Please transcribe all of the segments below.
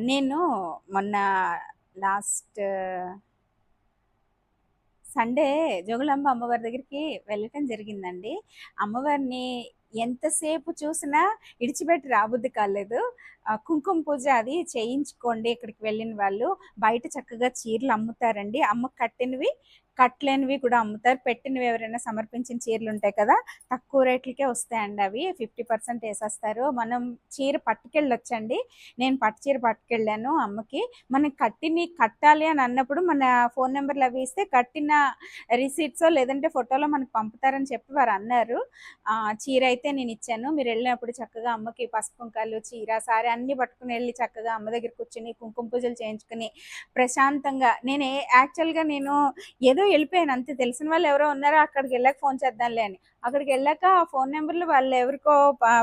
నేను మొన్న last Sunday Jogulamba అమ్మవారి దగ్గరికి వెళ్ళటం జరిగిందండి. అమ్మవారిని ఎంతసేపు చూసినా ఇడిచిపెట్టి రాబుద్ది కాలేదు. కుంకుమ పూజ అది చేయించుకోండి ఇక్కడికి వెళ్ళిన వాళ్ళు. బయట చక్కగా చీరలు అమ్ముతారండి. అమ్మకు కట్టినవి, కట్టలేనివి కూడా అమ్ముతారు. పెట్టినవి ఎవరైనా సమర్పించిన చీరలు ఉంటాయి కదా! తక్కువ రేట్లకే వస్తాయండి అవి. ఫిఫ్టీ పర్సెంట్ వేసేస్తారు మనం చీర పట్టుకెళ్ళొచ్చండి. నేను పట్టు చీర పట్టుకెళ్ళాను అమ్మకి. మనం కట్టిని కట్టాలి అని అన్నప్పుడు మన ఫోన్ నెంబర్లు అవి ఇస్తే కట్టిన రిసీట్సో లేదంటే ఫోటోలో మనకు పంపుతారని చెప్పి వారు అన్నారు చీర అయితే నేను ఇచ్చాను మీరు వెళ్ళినప్పుడు చక్కగా అమ్మకి పసుపు, కుంకాలు, చీర, సారీ అన్ని పట్టుకొని వెళ్ళి చక్కగా అమ్మ దగ్గర కూర్చుని కుంకుమ పూజలు చేయించుకుని ప్రశాంతంగా నేనే యాక్చువల్‌గా నేను ఏదో వెళ్ళిపోయాను అంతే. తెలిసిన వాళ్ళు ఎవరో ఉన్నారో అక్కడికి వెళ్ళాక ఫోన్ చేద్దాంలే అని. అక్కడికెళ్ళాక ఆ ఫోన్ నెంబర్లు వాళ్ళు ఎవరికో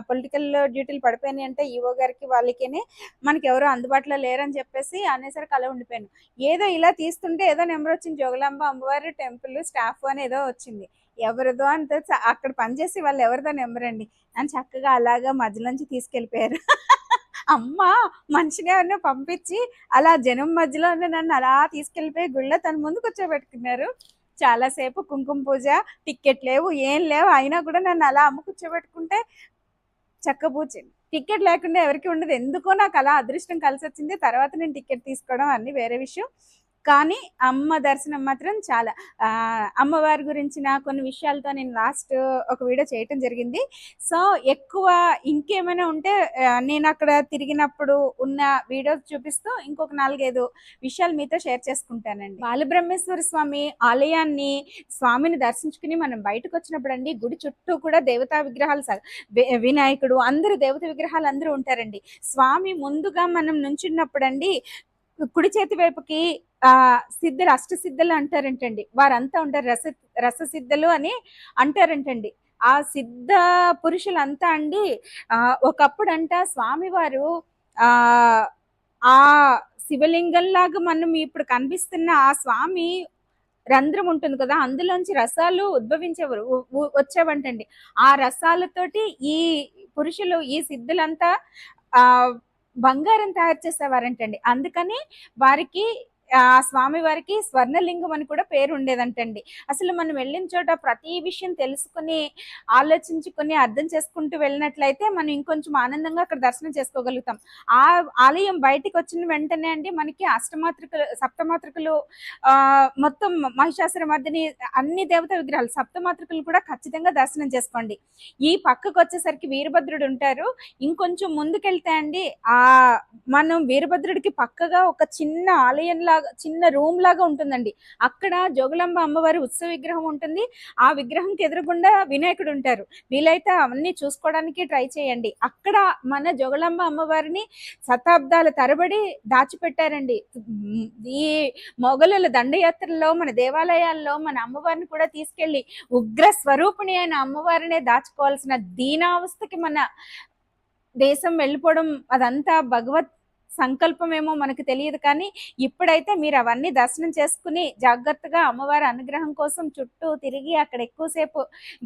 పొలిటికల్ డ్యూటీలు పడిపోయినాయంటే ఈవో గారికి వాళ్ళకిని ఎవరో అందుబాటులో లేరని చెప్పేసి అనేసరికి అలా ఉండిపోయాను. ఏదో ఇలా తీస్తుంటే ఏదో నెంబర్ వచ్చింది జోగులాంబ అమ్మవారి టెంపుల్ స్టాఫ్ అని ఏదో వచ్చింది. ఎవరిదో అంత అక్కడ పనిచేసి వాళ్ళు ఎవరిదో అండి అని చక్కగా అలాగా మధ్యలోంచి తీసుకెళ్ళిపోయారు. అమ్మ మంచిగా ఉన్న పంపించి అలా జనం మధ్యలోనే నన్ను అలా తీసుకెళ్ళిపోయి గుళ్ళ తన ముందు కూర్చోబెట్టుకున్నారు. చాలా సేపు కుంకుమ పూజ, టికెట్ లేవు, ఏం లేవు. అయినా కూడా నన్ను అలా అమ్మ కూర్చోబెట్టుకుంటే చక్కపూచింది టికెట్ లేకుండా ఎవరికి ఉండదు. ఎందుకో నాకు అలా అదృష్టం కలిసి వచ్చింది తర్వాత నేను టికెట్ తీసుకోవడం అన్నీ వేరే విషయం. కానీ అమ్మ దర్శనం మాత్రం చాలా అమ్మవారి గురించిన కొన్ని విషయాలతో నేను లాస్ట్ ఒక వీడియో చేయటం జరిగింది. సో, ఎక్కువ ఇంకేమైనా ఉంటే నేను అక్కడ తిరిగినప్పుడు ఉన్న వీడియోస్ చూపిస్తూ ఇంకొక 4, 5 విషయాలు మీతో షేర్ చేసుకుంటానండి. బాలబ్రహ్మేశ్వర స్వామి ఆలయాన్ని స్వామిని దర్శించుకుని మనం బయటకు వచ్చినప్పుడు అండి గుడి చుట్టూ కూడా దేవతా విగ్రహాలు వినాయకుడు అందరూ దేవత విగ్రహాలు అందరూ ఉంటారండి. స్వామి ముందుగా మనం నుంచున్నప్పుడండి కుడి చేతి వైపుకి ఆ సిద్ధులు అష్టసిద్ధులు అంటారంటండి. వారంతా ఉంటారు. రస రససిద్ధులు అని అంటారంటండి. ఆ సిద్ధ పురుషులంతా అండి ఆహ్, ఒకప్పుడంట స్వామివారు ఆహ్, ఆ శివలింగంలాగా మనం ఇప్పుడు కనిపిస్తున్న ఆ స్వామి రంధ్రం ఉంటుంది కదా! అందులోంచి రసాలు ఉద్భవించేవారు. వచ్చేవంటండి. ఆ రసాలతోటి ఈ పురుషులు ఈ సిద్ధులంతా ఆ బంగారం తయారు చేసేవారంటండి. అందుకని వారికి ఆ స్వామి వారికి స్వర్ణలింగం అని కూడా పేరు ఉండేదంటండి అసలు మనం వెళ్ళిన చోట ప్రతి విషయం తెలుసుకొని, ఆలోచించుకొని, అర్థం చేసుకుంటూ వెళ్ళినట్లయితే మనం ఇంకొంచెం ఆనందంగా అక్కడ దర్శనం చేసుకోగలుగుతాం. ఆ ఆలయం బయటికొచ్చిన వెంటనే అండి మనకి అష్టమాతృకలు సప్తమాతృకలు మొత్తం మొత్తం మధ్యని అన్ని దేవత విగ్రహాలు సప్తమాతృకలు కూడా ఖచ్చితంగా దర్శనం చేసుకోండి. ఈ పక్కకు వచ్చేసరికి వీరభద్రుడు ఉంటారు. ఇంకొంచెం ముందుకెళ్తే అండి ఆ మనం వీరభద్రుడికి పక్కగా ఒక చిన్న లాగా చిన్న రూమ్‌లాగా ఉంటుందండి. అక్కడ జోగులాంబ అమ్మవారి ఉత్సవ విగ్రహం ఉంటుంది. ఆ విగ్రహంకి ఎదురుగుండా వినాయకుడు ఉంటారు. వీలైతే అవన్నీ చూసుకోవడానికి ట్రై చేయండి. అక్కడ మన జోగులాంబ అమ్మవారిని శతాబ్దాల తరబడి దాచిపెట్టారండి. ఈ మొఘలుల దండయాత్రల్లో మన దేవాలయాల్లో మన అమ్మవారిని కూడా తీసుకెళ్ళి ఉగ్ర స్వరూపిణి అయిన అమ్మవారినే దాచుకోవాల్సిన దీనావస్థకి మన దేశం వెళ్ళిపోవడం అదంతా భగవత్ సంకల్పమేమో మనకు తెలియదు కానీ, ఇప్పుడైతే మీరు అవన్నీ దర్శనం చేసుకుని జాగ్రత్తగా అమ్మవారి అనుగ్రహం కోసం చుట్టూ తిరిగి అక్కడ ఎక్కువసేపు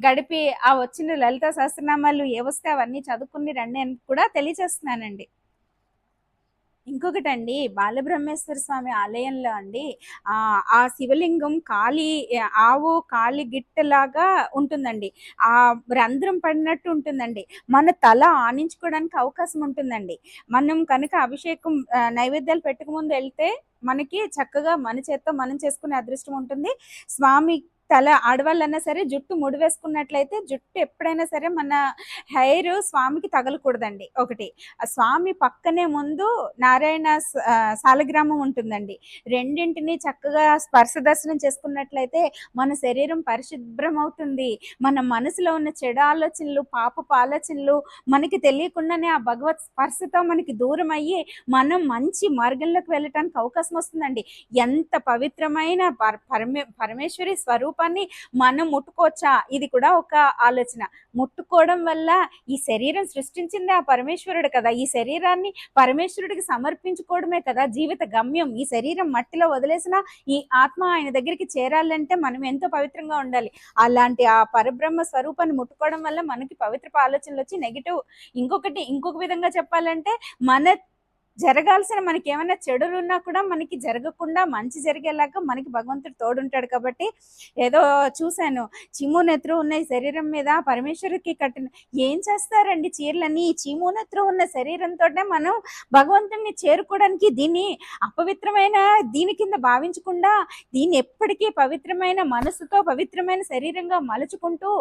గడిపి ఆ వచ్చిన లలిత సహస్రనామాలు వస్తే అవన్నీ చదువుకుని రండి అని కూడా తెలియజేస్తున్నానండి. ఇంకొకటి ఇంకొకటండి బాలబ్రహ్మేశ్వర స్వామి ఆలయంలో అండి ఆ శివలింగం కాలి ఆవు కాలి గిట్టలాగా ఉంటుందండి. ఆ రంధ్రం పడినట్టు ఉంటుందండి. మన తల ఆనించుకోవడానికి అవకాశం ఉంటుందండి. మనం కనుక అభిషేకం నైవేద్యాలు పెట్టక ముందు మనకి చక్కగా మన చేత్తో మనం చేసుకునే అదృష్టం ఉంటుంది. స్వామి తల ఆడవాళ్ళన్నా సరే జుట్టు ముడి వేసుకున్నట్లయితే జుట్టు ఎప్పుడైనా సరే మన హెయిర్ స్వామికి తగలకూడదండి ఒకటి. ఆ స్వామి పక్కనే ముందు నారాయణ సాలగ్రామం ఉంటుందండి. రెండింటిని చక్కగా స్పర్శ దర్శనం చేసుకున్నట్లయితే మన శరీరం పరిశుభ్రం అవుతుంది మన మనసులో ఉన్న చెడు ఆలోచనలు, పాపపు ఆలోచనలు మనకి తెలియకుండానే ఆ భగవత్ స్పర్శతో మనకి దూరం అయ్యి మనం మంచి మార్గంలోకి వెళ్ళటానికి అవకాశం వస్తుందండి. ఎంత పవిత్రమైన పర పరమే పరమేశ్వరి రూపాన్ని మనం ముట్టుకోవచ్చా? ఇది కూడా ఒక ఆలోచన. ముట్టుకోవడం వల్ల ఈ శరీరం సృష్టించింది ఆ పరమేశ్వరుడు కదా! ఈ శరీరాన్ని పరమేశ్వరుడికి సమర్పించుకోవడమే కదా జీవిత గమ్యం. ఈ శరీరం మట్టిలో వదిలేసిన ఈ ఆత్మ ఆయన దగ్గరికి చేరాలంటే మనం ఎంతో పవిత్రంగా ఉండాలి. అలాంటి ఆ పరబ్రహ్మ స్వరూపాన్ని ముట్టుకోవడం వల్ల మనకి పవిత్రపు ఆలోచనలొచ్చి నెగిటివ్ ఇంకొకటి ఇంకొక విధంగా చెప్పాలంటే మన జరగాల్సిన మనకి ఏమైనా చెడులు ఉన్నా కూడా మనకి జరగకుండా మంచి జరిగేలాగా మనకి భగవంతుడు తోడుంటాడు కాబట్టి ఏదో చూశాను. చీము నెత్రు ఉన్న శరీరం మీద పరమేశ్వరుడికి కట్టిన ఏం చేస్తారండి చీరలన్నీ? ఈ చీము నెత్రు ఉన్న శరీరంతో మనం భగవంతుడిని చేరుకోవడానికి దీన్ని అపవిత్రమైన దీని కింద భావించకుండా దీన్ని ఎప్పటికీ పవిత్రమైన మనసుతో పవిత్రమైన శరీరంగా మలుచుకుంటూ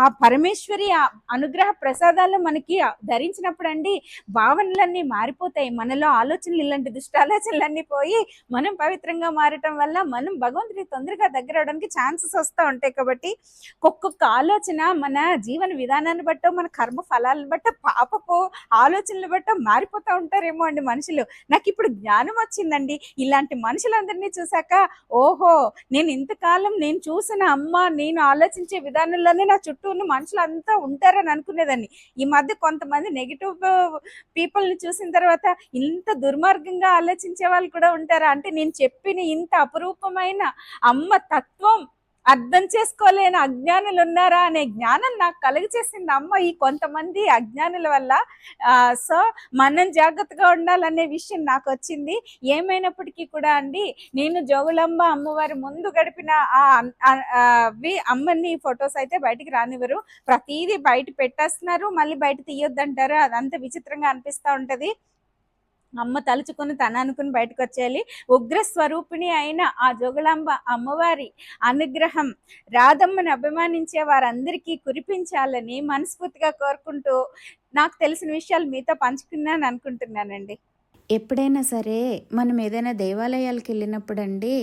ఆ పరమేశ్వరి అనుగ్రహ ప్రసాదాలు మనకి ధరించినప్పుడు అండి భావనలన్నీ మారిపోతాయి. మనలో ఆలోచనలు ఇలాంటి దుష్ట ఆలోచనలన్నీ పోయి మనం పవిత్రంగా మారటం వల్ల మనం భగవంతుడి తొందరగా దగ్గర అవడానికి ఛాన్సెస్ వస్తూ ఉంటాయి కాబట్టి ఒక్కొక్క ఆలోచన మన జీవన విధానాన్ని బట్టో మన కర్మ ఫలాలను బట్టో పాపపు ఆలోచనలు బట్టో మారిపోతూ ఉంటారేమో అండి మనుషులు. నాకు ఇప్పుడు జ్ఞానం వచ్చిందండి. ఇలాంటి మనుషులందరినీ చూసాక ఓహో నేను ఇంతకాలం నేను చూసిన అమ్మ నేను ఆలోచించే విధానంలోనే నా చుట్టూ ఉన్న మనుషులు అంతా ఉంటారని అనుకునేదాన్ని. ఈ మధ్య కొంతమంది నెగిటివ్ పీపుల్ని చూసిన తర్వాత ఇంత దుర్మార్గంగా ఆలోచించే వాళ్ళు కూడా ఉంటారా? అంటే నేను చెప్పిన ఇంత అపురూపమైన అమ్మ తత్వం అర్థం చేసుకోలేని అజ్ఞానులు ఉన్నారా అనే జ్ఞానం నాకు కలుగచేసింది. అమ్మ ఈ కొంతమంది అజ్ఞానుల వల్ల సో మనం జాగ్రత్తగా ఉండాలనే విషయం నాకు వచ్చింది. ఏమైనప్పటికీ కూడా అండి నేను జోగులాంబ అమ్మవారి ముందు గడిపిన ఆ అవి అమ్మని ఫొటోస్ అయితే బయటికి రానివ్వరు. ప్రతిదీ బయట పెట్టేస్తున్నారు మళ్ళీ బయట తీయొద్దంటారు. అదంతా విచిత్రంగా అనిపిస్తూ ఉంటుంది. అమ్మ తలుచుకుని తన అనుకుని బయటకు వచ్చేయాలి. ఉగ్ర స్వరూపిణి అయిన ఆ జోగులాంబ అమ్మవారి అనుగ్రహం రాధమ్మని అభిమానించే వారందరికీ కురిపించాలని మనస్ఫూర్తిగా కోరుకుంటూ నాకు తెలిసిన విషయాలు మీతో పంచుకున్నాను అనుకుంటున్నానండి. ఎప్పుడైనా సరే మనం ఏదైనా దేవాలయాలకు వెళ్ళినప్పుడు అండి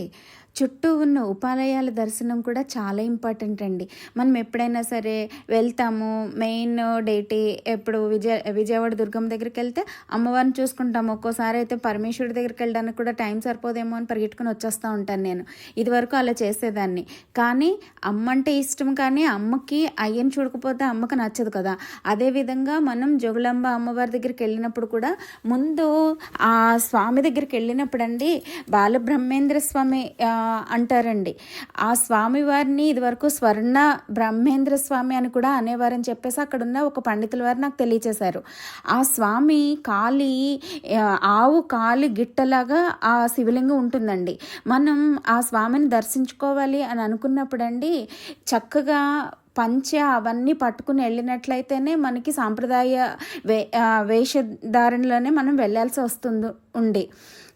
చుట్టూ ఉన్న ఉపాలయాల దర్శనం కూడా చాలా ఇంపార్టెంట్ అండి. మనం ఎప్పుడైనా సరే వెళ్తాము మెయిన్ డేటి ఎప్పుడు విజయ విజయవాడ దుర్గమ్మ దగ్గరికి వెళ్తే అమ్మవారిని చూసుకుంటాము. ఒక్కోసారి అయితే పరమేశ్వరుడి దగ్గరికి వెళ్ళడానికి కూడా టైం సరిపోదేమో అని పరిగెట్టుకుని వచ్చేస్తూ ఉంటాను నేను. ఇదివరకు అలా చేసేదాన్ని. కానీ అమ్మ అంటే ఇష్టం కానీ అమ్మకి అయ్యని చూడకపోతే అమ్మకి నచ్చదు కదా. అదేవిధంగా మనం జోగులాంబ అమ్మవారి దగ్గరికి వెళ్ళినప్పుడు కూడా ముందు ఆ స్వామి దగ్గరికి వెళ్ళినప్పుడు అండి బాలబ్రహ్మేంద్ర స్వామి ఆ, అంటారండి. ఆ స్వామి వారిని ఇదివరకు స్వర్ణ బ్రహ్మేంద్ర స్వామి అని కూడా అనేవారని చెప్పేసి అక్కడ ఉన్న ఒక పండితుల వారు నాకు తెలియచేశారు. ఆ స్వామి కాలి ఆవు కాలి గిట్టలాగా ఆ శివలింగం ఉంటుందండి. మనం ఆ స్వామిని దర్శించుకోవాలి అని అనుకున్నప్పుడండి చక్కగా పంచె అవన్నీ పట్టుకుని వెళ్ళినట్లయితేనే మనకి సాంప్రదాయ వే వేషధారణలోనే మనం వెళ్ళాల్సి వస్తుంది ఉండి.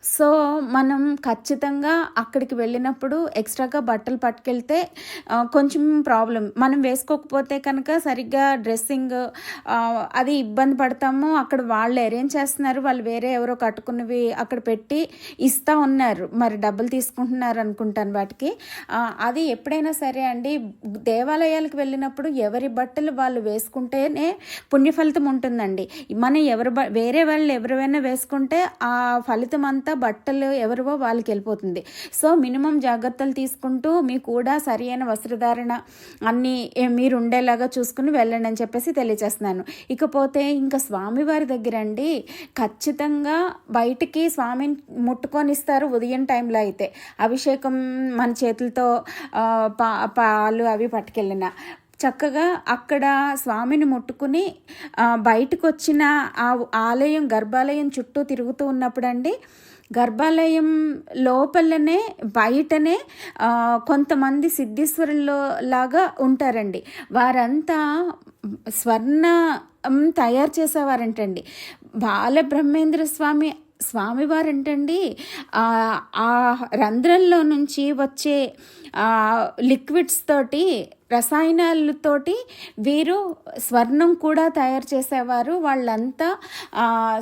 సో మనం ఖచ్చితంగా అక్కడికి వెళ్ళినప్పుడు ఎక్స్ట్రాగా బట్టలు పట్టుకెళ్తే కొంచెం ప్రాబ్లం. మనం వేసుకోకపోతే కనుక సరిగ్గా డ్రెస్సింగ్ అది ఇబ్బంది పడతాము. అక్కడ వాళ్ళు అరేంజ్ చేస్తున్నారు. వాళ్ళు వేరే ఎవరో కట్టుకున్నవి అక్కడ పెట్టి ఇస్తూ ఉన్నారు. మరి డబ్బులు తీసుకుంటున్నారు అనుకుంటాను వాటికి. అది ఎప్పుడైనా సరే అండి. దేవాలయాలకు వెళ్ళినప్పుడు ఎవరి బట్టలు వాళ్ళు వేసుకుంటేనే పుణ్య ఫలితం ఉంటుందండి. మనం ఎవరు బ- వేరే వాళ్ళు ఎవరైనా వేసుకుంటే ఆ ఫలితం అంతా బట్టలు ఎవరివో వాళ్ళకి వెళ్ళిపోతుంది. సో మినిమం జాగ్రత్తలు తీసుకుంటూ మీకు కూడా సరి అయిన వస్త్రధారణ అన్నీ మీరు ఉండేలాగా చూసుకుని వెళ్ళండి అని చెప్పేసి తెలియజేస్తున్నాను. ఇకపోతే ఇంకా స్వామివారి దగ్గర అండి ఖచ్చితంగా బయటికి స్వామిని ముట్టుకొని ఇస్తారు ఉదయం టైంలో అయితే. అభిషేకం మన చేతులతో పా పాలు అవి పట్టుకెళ్ళిన. చక్కగా అక్కడ స్వామిని ముట్టుకుని బయటకు వచ్చిన ఆ ఆలయం గర్భాలయం చుట్టూ తిరుగుతూ ఉన్నప్పుడండి గర్భాలయం లోపలనే బయటనే కొంతమంది సిద్ధేశ్వరుల్లో లాగా ఉంటారండి. వారంతా స్వర్ణ తయారు చేసేవారంటండి. బాలబ్రహ్మేంద్ర స్వామి స్వామివారంటండి. ఆ రంధ్రంలో నుంచి వచ్చే లిక్విడ్స్ తోటి రసాయనాలతోటి వీరు స్వర్ణం కూడా తయారు చేసేవారు. వాళ్ళంతా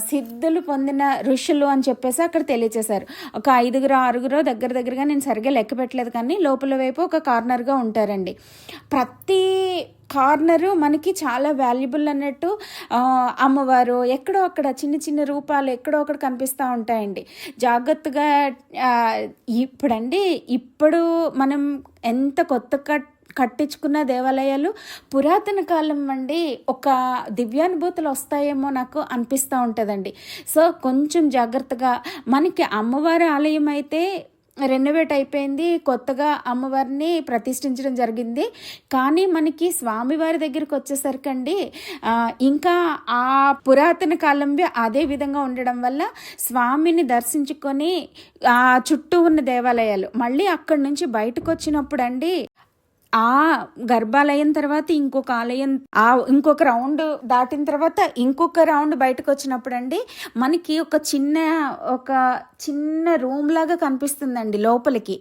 సిద్ధులు పొందిన ఋషులు అని చెప్పేసి అక్కడ తెలియచేశారు. ఒక ఐదుగురు ఆరుగురు దగ్గర దగ్గరగా నేను సరిగ్గా లెక్క పెట్టలేదు కానీ లోపల వైపు ఒక కార్నర్గా ఉంటారండి. ప్రతి కార్నరు మనకి చాలా వాల్యుబుల్ అన్నట్టు అమ్మవారు ఎక్కడో అక్కడ చిన్న చిన్న రూపాలు ఎక్కడో అక్కడ కనిపిస్తూ ఉంటాయండి. జాగ్రత్తగా ఇప్పుడండి ఇప్పుడు మనం ఎంత కొత్త కట్ కట్టించుకున్న దేవాలయాలు పురాతన కాలం అండి ఒక దివ్యానుభూతులు వస్తాయేమో నాకు అనిపిస్తూ ఉంటుందండి. సో కొంచెం జాగ్రత్తగా మనకి అమ్మవారి ఆలయం అయితే రెనోవేట్ అయిపోయింది కొత్తగా అమ్మవారిని ప్రతిష్ఠించడం జరిగింది. కానీ మనకి స్వామివారి దగ్గరికి వచ్చేసరికి అండి ఇంకా ఆ పురాతన కాలంవి అదే విధంగా ఉండడం వల్ల స్వామిని దర్శించుకొని ఆ చుట్టూ ఉన్న దేవాలయాలు మళ్ళీ అక్కడి నుంచి బయటకు వచ్చినప్పుడు అండి ఆ గర్భాలయం తర్వాత ఇంకొక ఆలయం ఆ ఇంకొక రౌండ్ దాటిన తర్వాత ఇంకొక రౌండ్ బయటకు వచ్చినప్పుడు అండి మనకి ఒక చిన్న ఒక చిన్న రూమ్ లాగా కనిపిస్తుందండి లోపలికి.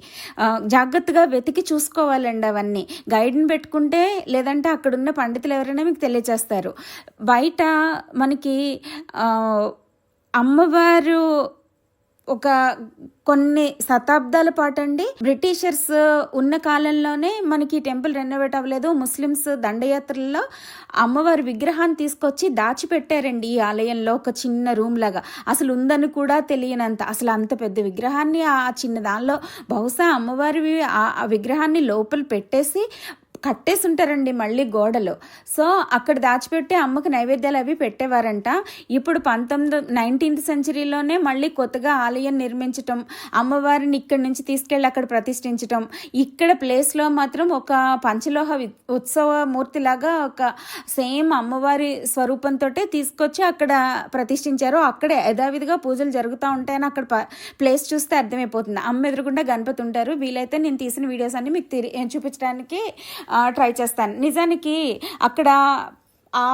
జాగ్రత్తగా వెతికి చూసుకోవాలండి అవన్నీ. గైడ్ని పెట్టుకుంటే లేదంటే అక్కడున్న పండితులు ఎవరైనా మీకు తెలియచేస్తారు. బయట మనకి అమ్మవారు ఒక కొన్ని శతాబ్దాల పాటు అండి బ్రిటిషర్స్ ఉన్న కాలంలోనే మనకి టెంపుల్ రెనోవేట్ అవ్వలేదు. ముస్లిమ్స్ దండయాత్రల్లో అమ్మవారి విగ్రహాన్ని తీసుకొచ్చి దాచిపెట్టారండి ఈ ఆలయంలో ఒక చిన్న రూమ్ లాగా. అసలు ఉందని కూడా తెలియనంత. అసలు అంత పెద్ద విగ్రహాన్ని ఆ చిన్న దానిలో బహుశా అమ్మవారి ఆ ఆ విగ్రహాన్ని లోపల పెట్టేసి కట్టేసి ఉంటారండి మళ్ళీ గోడలు. సో అక్కడ దాచిపెట్టి అమ్మకు నైవేద్యాలు అవి పెట్టేవారంట. ఇప్పుడు పంతొమ్మిది నైన్టీన్త్ సెంచరీలోనే మళ్ళీ కొత్తగా ఆలయం నిర్మించటం అమ్మవారిని ఇక్కడి నుంచి తీసుకెళ్ళి అక్కడ ప్రతిష్ఠించటం ఇక్కడ ప్లేస్లో మాత్రం ఒక పంచలోహ వి- ఉత్సవ మూర్తిలాగా ఒక సేమ్ అమ్మవారి స్వరూపంతో తీసుకొచ్చి అక్కడ ప్రతిష్ఠించారు. అక్కడే యథావిధిగా పూజలు జరుగుతూ ఉంటాయని అక్కడ ప- ప్లేస్ చూస్తే అర్థమైపోతుంది. అమ్మ ఎదురుగుండా గణపతి ఉంటారు. వీలైతే నేను తీసిన వీడియోస్ అన్ని మీకు తిరిగి చూపించడానికి ట్రై చేస్తాను. నిజానికి అక్కడ ఆ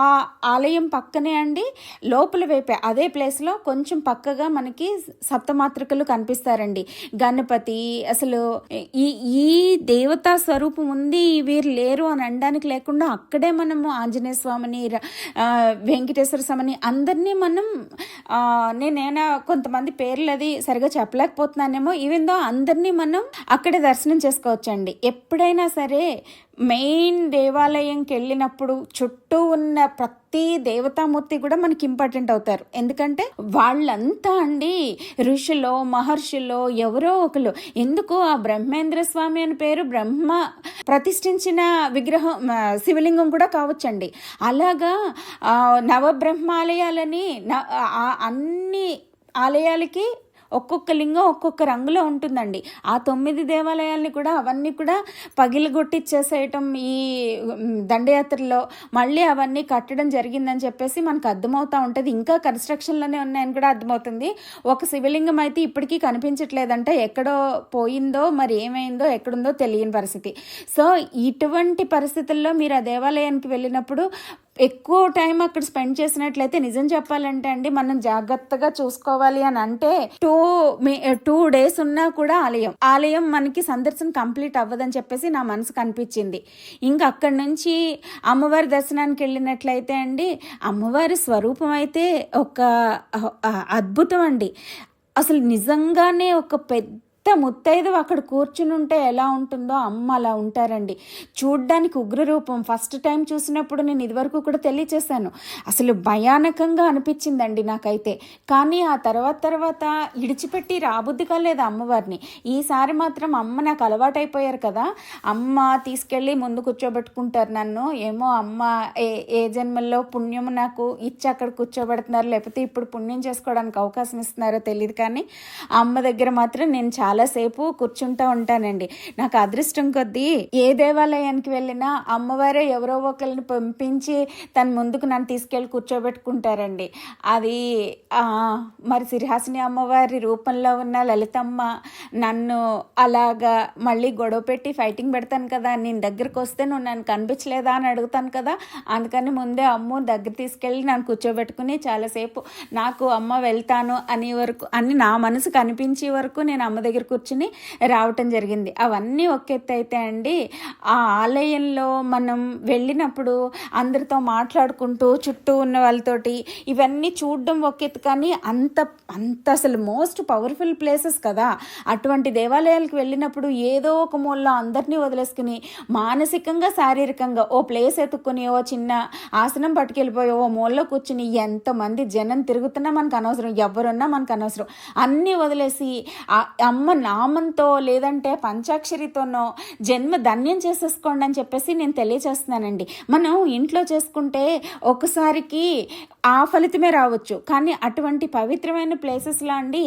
ఆలయం పక్కనే అండి లోపల వైపే అదే ప్లేస్లో కొంచెం పక్కగా మనకి సప్తమాతృకలు కనిపిస్తారండి. గణపతి అసలు ఈ ఈ దేవతా స్వరూపం ఉంది వీరు లేరు అని అనడానికి లేకుండా అక్కడే మనము ఆంజనేయ స్వామిని వెంకటేశ్వర స్వామిని అందరినీ మనం నేనైనా కొంతమంది పేర్లు అది సరిగా చెప్పలేకపోతున్నానేమో ఈవెన్ అందరినీ మనం అక్కడే దర్శనం చేసుకోవచ్చండి. ఎప్పుడైనా సరే మెయిన్ దేవాలయంకి వెళ్ళినప్పుడు చుట్టూ ఉన్న ప్రతి దేవతామూర్తి కూడా మనకి ఇంపార్టెంట్ అవుతారు. ఎందుకంటే వాళ్ళంతా అండి ఋషులో మహర్షులో ఎవరో ఒకరు ఎందుకు ఆ బ్రహ్మేంద్ర స్వామి అని పేరు బ్రహ్మ ప్రతిష్ఠించిన విగ్రహం శివలింగం కూడా కావచ్చండి. అలాగా నవబ్రహ్మాలయాలని న- అన్ని ఆలయాలకి ఒక్కొక్క లింగం ఒక్కొక్క రంగులో ఉంటుందండి. ఆ తొమ్మిది దేవాలయాల్ని కూడా అవన్నీ కూడా పగిలిగొట్టిచ్చేసేయటం ఈ దండయాత్రలో మళ్ళీ అవన్నీ కట్టడం జరిగిందని చెప్పేసి మనకు అర్థమవుతా ఉంటుంది. ఇంకా కన్స్ట్రక్షన్లోనే ఉన్నాయని కూడా అర్థమవుతుంది. ఒక శివలింగం అయితే ఇప్పటికీ కనిపించట్లేదంట ఎక్కడో పోయిందో మరి ఏమైందో ఎక్కడుందో తెలియని పరిస్థితి. సో ఇటువంటి పరిస్థితుల్లో మీరు ఆ దేవాలయానికి వెళ్ళినప్పుడు ఎక్కువ టైం అక్కడ స్పెండ్ చేసినట్లయితే నిజం చెప్పాలంటే అండి మనం జాగ్రత్తగా చూసుకోవాలి అని అంటే టూ టూ డేస్ ఉన్నా కూడా ఆలయం. ఆలయం మనకి సందర్శన కంప్లీట్ అవ్వదని చెప్పేసి నా మనసుకు అనిపించింది. ఇంకా అక్కడి నుంచి అమ్మవారి దర్శనానికి వెళ్ళినట్లయితే అండి అమ్మవారి స్వరూపం అయితే ఒక అద్భుతం అండి. అసలు నిజంగానే ఒక పెద్ద ముత్తైదు అక్కడ కూర్చుని ఉంటే ఎలా ఉంటుందో అమ్మ అలా ఉంటారండి. చూడ్డానికి ఉగ్రరూపం. ఫస్ట్ టైం చూసినప్పుడు నేను ఇదివరకు కూడా తెలియచేశాను. అసలు భయానకంగా అనిపించిందండి నాకైతే. కానీ ఆ తర్వాత తర్వాత ఇడిచిపెట్టి రాబుద్ది కాలేదు అమ్మవారిని. ఈసారి మాత్రం అమ్మ నాకు అలవాటైపోయారు కదా. అమ్మ తీసుకెళ్ళి ముందు కూర్చోబెట్టుకుంటారు నన్ను. ఏమో అమ్మ ఏ ఏ జన్మల్లో పుణ్యం నాకు ఇచ్చి అక్కడ కూర్చోబెడుతున్నారు లేకపోతే ఇప్పుడు పుణ్యం చేసుకోవడానికి అవకాశం ఇస్తున్నారో తెలియదు కానీ అమ్మ దగ్గర మాత్రం నేను చాలా చాలాసేపు కూర్చుంటూ ఉంటానండి. నాకు అదృష్టం కొద్దీ ఏ దేవాలయానికి వెళ్ళినా అమ్మవారే ఎవరో ఒకరిని పంపించి తన ముందుకు నన్ను తీసుకెళ్ళి కూర్చోబెట్టుకుంటారండి. అది మరి సిరిహాసిని అమ్మవారి రూపంలో ఉన్న లలితమ్మ నన్ను అలాగా మళ్ళీ గొడవ పెట్టి ఫైటింగ్ పెడతాను కదా నేను దగ్గరకు వస్తే నువ్వు నన్ను కనిపించలేదా అని అడుగుతాను కదా అందుకని ముందే అమ్ము దగ్గర తీసుకెళ్ళి నన్ను కూర్చోబెట్టుకుని చాలాసేపు నాకు అమ్మ వెళ్తాను అని వరకు అని నా మనసు కనిపించే వరకు నేను అమ్మ దగ్గర కూర్చుని రావటం జరిగింది. అవన్నీ ఒక ఎత్తు అయితే అండి ఆ ఆలయంలో మనం వెళ్ళినప్పుడు అందరితో మాట్లాడుకుంటూ చుట్టూ ఉన్న వాళ్ళతోటి ఇవన్నీ చూడడం ఒక ఎత్తు. కానీ అంత అంత అసలు మోస్ట్ పవర్ఫుల్ ప్లేసెస్ కదా. అటువంటి దేవాలయాలకు వెళ్ళినప్పుడు ఏదో ఒక మూలలో అందరినీ వదిలేసుకుని మానసికంగా శారీరకంగా ఓ ప్లేస్ ఎత్తుక్కుని ఓ చిన్న ఆసనం పట్టుకెళ్ళిపోయి ఓ మూలలో కూర్చుని ఎంతమంది జనం తిరుగుతున్నా మనకు అనవసరం ఎవరున్నా మనకు అనవసరం. అన్నీ వదిలేసి అమ్మ నామంతో లేదంటే పంచాక్షరితోనో జన్మ ధన్యం చేసేసుకోండి అని చెప్పేసి నేను తెలియజేస్తున్నానండి మనం ఇంట్లో చేసుకుంటే ఒకసారికి ఆ ఫలితమే రావచ్చు. కానీ అటువంటి పవిత్రమైన ప్లేసెస్లో అండి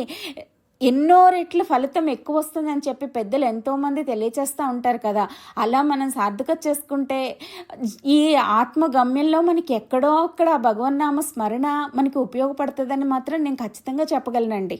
ఎన్నో రెట్ల ఫలితం ఎక్కువ వస్తుందని చెప్పి పెద్దలు ఎంతోమంది తెలియచేస్తూ ఉంటారు కదా. అలా మనం సార్థక చేసుకుంటే ఈ ఆత్మ గమ్యంలో మనకి ఎక్కడో అక్కడ భగవన్నామ స్మరణ మనకి ఉపయోగపడుతుందని మాత్రం నేను ఖచ్చితంగా చెప్పగలనండి.